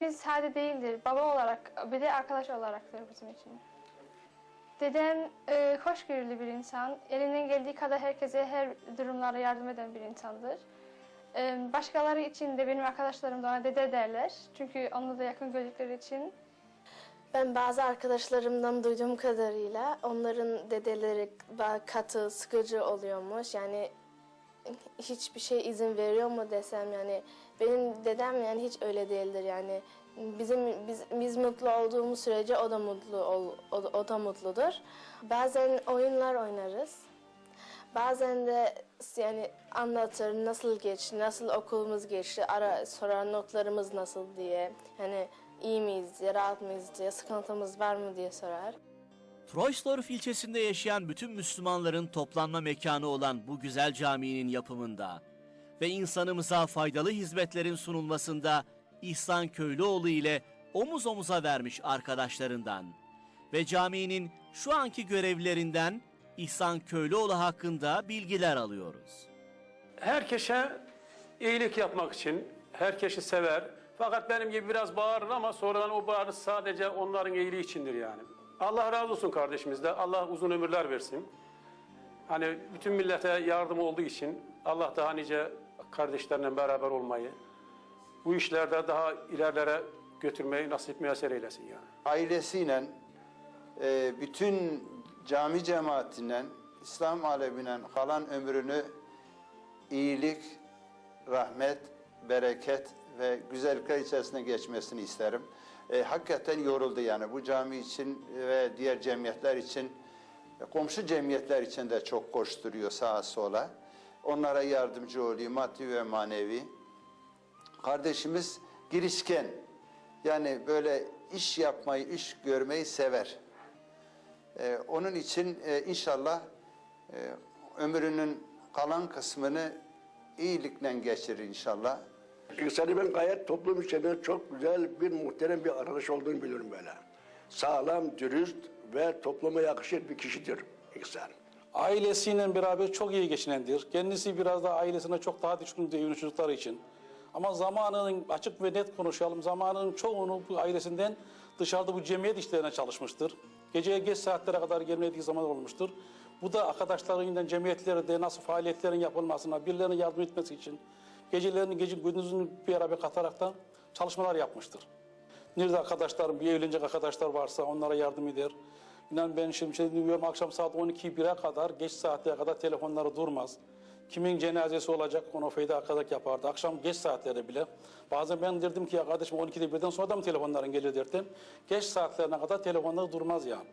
Biz sade değildir. Baba olarak, bir de arkadaş olaraktır bizim için. Dedem e, hoşgörülü bir insan. Elinden geldiği kadar herkese her durumlarda yardım eden bir insandır. E, başkaları için de benim arkadaşlarım da ona dede derler. Çünkü onunla da yakın gördükleri için. Ben bazı arkadaşlarımdan duyduğum kadarıyla onların dedeleri katı, sıkıcı oluyormuş. Yani hiçbir şey izin veriyor mu desem yani benim dedem yani hiç öyle değildir yani bizim biz, biz mutlu olduğumuz sürece o da mutlu ol, o, o da mutludur. Bazen oyunlar oynarız. Bazen de yani anlatır nasıl geçti, nasıl okulumuz geçti, ara sorar notlarımız nasıl diye. Yani iyi miyiz diye, rahat mıyız diye, sıkıntımız var mı diye sorar. Troisdorf ilçesinde yaşayan bütün Müslümanların toplanma mekanı olan bu güzel caminin yapımında ve insanımıza faydalı hizmetlerin sunulmasında İhsan Köylüoğlu ile omuz omuza vermiş arkadaşlarından ve caminin şu anki görevlilerinden İhsan Köylüoğlu hakkında bilgiler alıyoruz. herkese iyilik yapmak için herkesi sever. Fakat benim gibi biraz bağırır ama sonradan o bağırış sadece onların iyiliği içindir yani. Allah razı olsun kardeşimiz de. Allah uzun ömürler versin. Hani bütün millete yardım olduğu için Allah daha nice kardeşlerle beraber olmayı, bu işlerde daha ilerlere götürmeyi nasip müyesser eylesin yani. ailesiyle, e, bütün cami cemaatiyle, İslam alemiyle kalan ömrünü iyilik, rahmet, bereket ve güzellikler içerisinde geçmesini isterim. E, hakikaten yoruldu yani bu cami için ve diğer cemiyetler için, e, komşu cemiyetler için de çok koşturuyor sağa sola. Onlara yardımcı oluyor maddi ve manevi. Kardeşimiz girişken, yani böyle iş yapmayı, iş görmeyi sever. Ee, onun için e, inşallah e, ömrünün kalan kısmını iyilikle geçirir inşallah. İhsan'ı ben gayet toplum içinde çok güzel bir muhterem bir arkadaş olduğunu biliyorum böyle. Sağlam, dürüst ve topluma yakışır bir kişidir İhsan. Ailesiyle beraber çok iyi geçinendir. Kendisi biraz da ailesine çok daha düşkün değil çocukları için. Ama zamanının açık ve net konuşalım. Zamanının çoğunu bu ailesinden dışarıda bu cemiyet işlerine çalışmıştır. Geceye geç saatlere kadar gelmediği zaman olmuştur. Bu da arkadaşlarıyla cemiyetlerde nasıl faaliyetlerin yapılmasına, birilerine yardım etmesi için gecelerini gece gündüzünü bir beraber kataraktan çalışmalar yapmıştır. Nerede arkadaşlarım, bir evlenecek arkadaşlar varsa onlara yardım eder. İnan ben şimdi şey akşam saat 12-1'e kadar, geç saatlere kadar telefonları durmaz. Kimin cenazesi olacak onu fedakarlık yapardı. Akşam geç saatlerde bile. Bazen ben derdim ki ya kardeşim 12'de birden sonra da mı telefonların gelir derdim. Geç saatlerine kadar telefonları durmaz yani.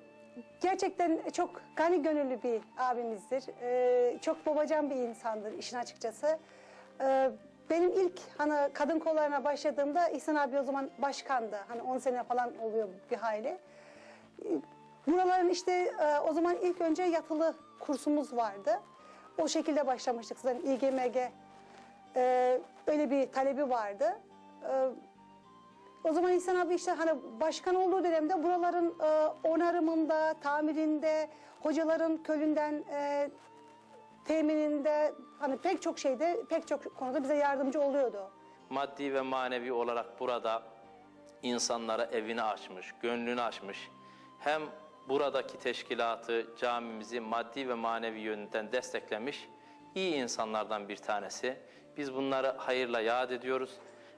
Gerçekten çok gani gönüllü bir abimizdir. Ee, çok babacan bir insandır işin açıkçası. Ee, benim ilk hani kadın kollarına başladığımda İhsan abi o zaman başkandı. Hani 10 sene falan oluyor bir hayli. Buraların işte e, o zaman ilk önce yatılı kursumuz vardı. O şekilde başlamıştık zaten İGMG e, öyle bir talebi vardı. E, o zaman İhsan abi işte hani başkan olduğu dönemde buraların onarımında, tamirinde, hocaların kölünden temininde hani pek çok şeyde, pek çok konuda bize yardımcı oluyordu. maddi ve manevi olarak burada insanlara evini açmış, gönlünü açmış. Hem buradaki teşkilatı, camimizi maddi ve manevi yönden desteklemiş iyi insanlardan bir tanesi. Biz bunları hayırla yad ediyoruz.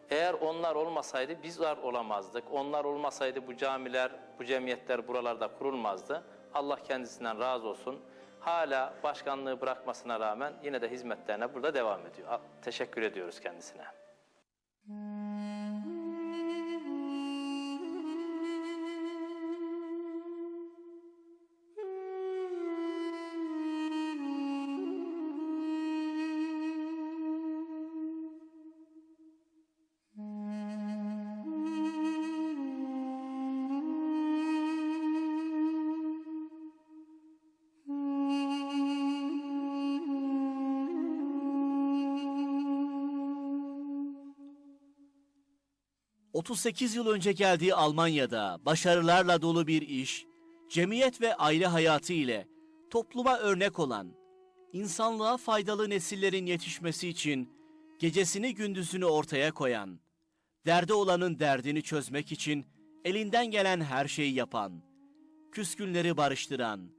Eğer onlar olmasaydı bizler olamazdık. Onlar olmasaydı bu camiler, bu cemiyetler buralarda kurulmazdı. Allah kendisinden razı olsun. Hala başkanlığı bırakmasına rağmen yine de hizmetlerine burada devam ediyor. Teşekkür ediyoruz kendisine. ...38 yıl önce geldiği Almanya'da başarılarla dolu bir iş, cemiyet ve aile hayatı ile topluma örnek olan, insanlığa faydalı nesillerin yetişmesi için gecesini gündüzünü ortaya koyan, derdi olanın derdini çözmek için elinden gelen her şeyi yapan, küskünleri barıştıran,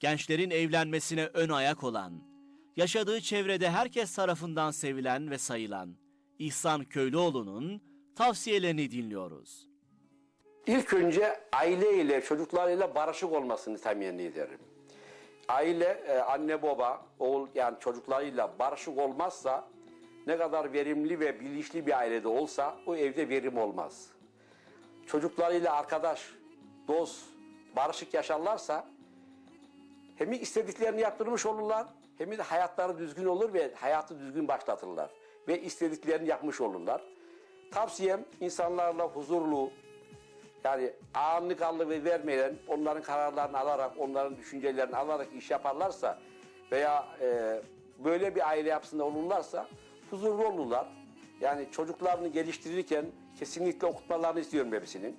gençlerin evlenmesine ön ayak olan, yaşadığı çevrede herkes tarafından sevilen ve sayılan İhsan Köylüoğlu'nun tavsiyelerini dinliyoruz. İlk önce aile ile çocuklarıyla barışık olmasını temenni ederim. Aile, e, anne baba, oğul yani çocuklarıyla barışık olmazsa ne kadar verimli ve bilinçli bir ailede olsa o evde verim olmaz. Çocuklarıyla arkadaş, dost, barışık yaşarlarsa hem istediklerini yaptırmış olurlar hem de hayatları düzgün olur ve hayatı düzgün başlatırlar. Ve istediklerini yapmış olurlar. Tavsiyem insanlarla huzurlu, yani anlık alıver vermeyen, onların kararlarını alarak, onların düşüncelerini alarak iş yaparlarsa veya e, böyle bir aile yapısında olurlarsa huzurlu olurlar. Yani çocuklarını geliştirirken kesinlikle okutmalarını istiyorum hepsinin.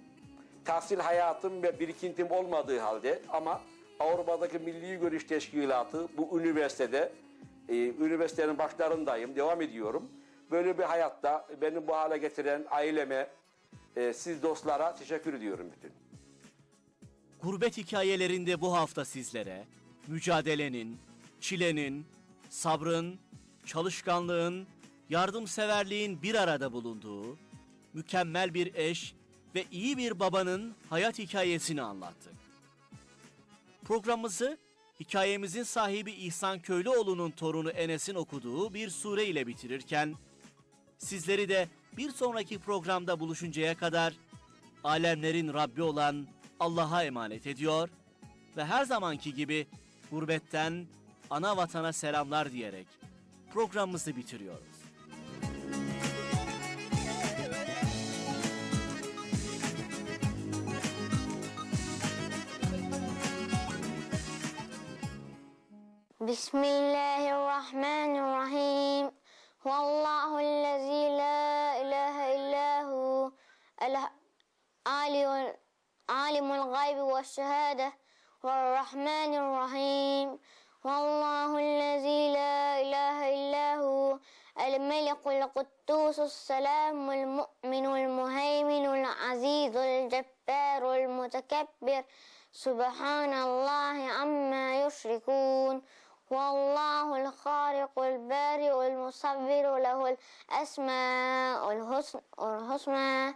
Tahsil hayatım ve birikintim olmadığı halde ama Avrupa'daki Milli Görüş Teşkilatı bu üniversitede, e, üniversitenin başlarındayım, devam ediyorum. Böyle bir hayatta beni bu hale getiren aileme, e, siz dostlara teşekkür ediyorum bütün. Gurbet hikayelerinde bu hafta sizlere mücadelenin, çilenin, sabrın, çalışkanlığın, yardımseverliğin bir arada bulunduğu, mükemmel bir eş ve iyi bir babanın hayat hikayesini anlattık. Programımızı hikayemizin sahibi İhsan Köylüoğlu'nun torunu Enes'in okuduğu bir sure ile bitirirken Sizleri de bir sonraki programda buluşuncaya kadar alemlerin Rabbi olan Allah'a emanet ediyor ve her zamanki gibi gurbetten ana vatana selamlar diyerek programımızı bitiriyoruz. Bismillah. عالم الغيب والشهادة والرحمن الرحيم. والله الذي لا إله إلا هو الملك القدوس السلام المؤمن المهيمن العزيز الجبار المتكبر. سبحان الله عما يشركون. والله الخالق البارئ المصور له الأسماء الحسن- الحسنى.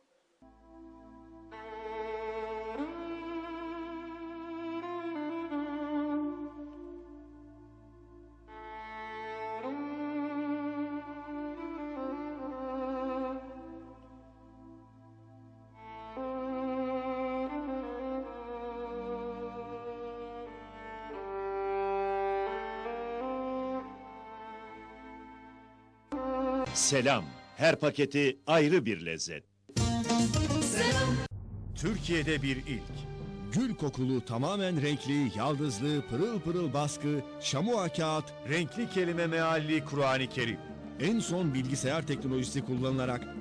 Selam. Her paketi ayrı bir lezzet. Türkiye'de bir ilk. Gül kokulu, tamamen renkli, yaldızlı, pırıl pırıl baskı, şamua kağıt, renkli kelime mealli Kur'an-ı Kerim. En son bilgisayar teknolojisi kullanılarak